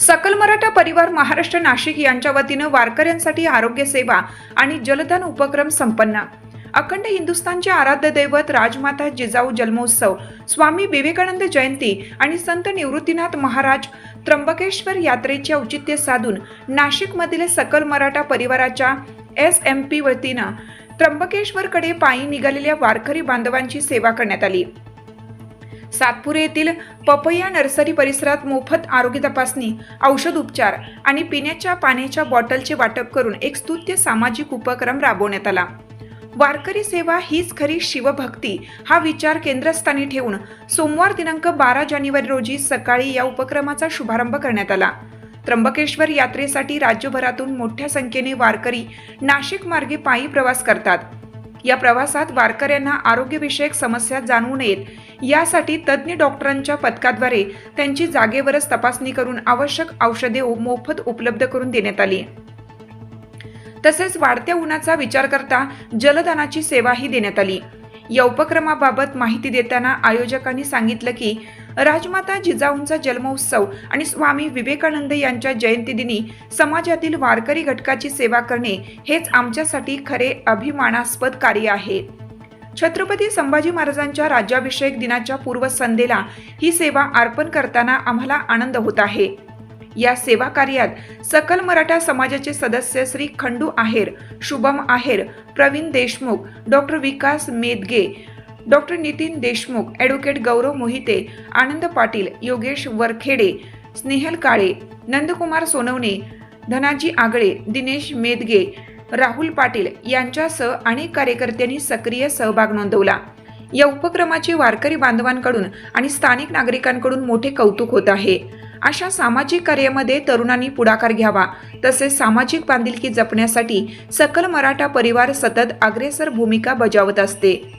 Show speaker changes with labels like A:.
A: सकल मराठा परिवार महाराष्ट्र नाशिक यांच्या वतीनं वारकऱ्यांसाठी आरोग्य सेवा आणि जलदान उपक्रम संपन्न. अखंड हिंदुस्थानचे आराध्य दैवत राजमाता जिजाऊ जन्मोत्सव स्वामी विवेकानंद जयंती आणि संत निवृत्तीनाथ महाराज त्र्यंबकेश्वर यात्रेचे औचित्य साधून नाशिकमधील सकल मराठा परिवाराच्या एस एम पी वतीनं त्र्यंबकेश्वरकडे पायी निघालेल्या वारकरी बांधवांची सेवा करण्यात आली. सातपुरे येथील पपया नर्सरी परिसरात मोफत आरोग्य तपासणी औषध उपचार आणि पिण्याच्या पाण्याच्या बॉटलचे वाटप करून एक स्तुत्य सामाजिक उपक्रम राबवण्यात आला. वारकरी सेवा हीच खरी शिवभक्ती हा विचार केंद्रस्थानी ठेवून सोमवार दिनांक बारा जानेवारी रोजी सकाळी या उपक्रमाचा शुभारंभ करण्यात आला. त्र्यंबकेश्वर यात्रेसाठी राज्यभरातून मोठ्या संख्येने वारकरी नाशिक मार्गे पायी प्रवास करतात. या प्रवासात वारकऱ्यांना आरोग्यविषयक समस्या जाणवू नयेत यासाठी तज्ज्ञ डॉक्टरांच्या पथकाद्वारे त्यांची जागेवरच तपासणी करून आवश्यक औषधे मोफत उपलब्ध करून देण्यात आली. तसेच वाढत्या उन्हाचा विचार करता जलदानाची सेवाही देण्यात आली. या उपक्रमाबाबत माहिती देताना आयोजकांनी सांगितलं की राजमाता जिजाऊंचा जन्मोत्सव आणि स्वामी विवेकानंद यांच्या जयंतीदिनी समाजातील वारकरी घटकाची सेवा करणे हेच आमच्यासाठी खरे अभिमानास्पद कार्य आहे. छत्रपती संभाजी महाराजांच्या राज्याभिषेक दिनाच्या पूर्वसंध्येला ही सेवा अर्पण करताना आम्हाला आनंद होत आहे. या सेवा कार्यात सकल मराठा समाजाचे सदस्य Shri Khandu Aher Shubham Aher Pravin Deshmukh doctor Vikas Medge doctor Nitin Deshmukh advocate Gaurav Mohite Anand Patil Yogesh Varkhede Snehal Kale Nandkumar Sonawane Dhanaji Agale Dinesh Medge Rahul Patil यांच्यासह अनेक कार्यकर्त्यांनी सक्रिय सहभाग नोंदवला. या उपक्रमाचे वारकरी बांधवांकडून आणि स्थानिक नागरिकांकडून मोठे कौतुक होत आहे. अशा सामाजिक कार्यामध्ये तरुणांनी पुढाकार घ्यावा तसेच सामाजिक बांधिलकी जपण्यासाठी सकल मराठा परिवार सतत अग्रेसर भूमिका बजावत असते.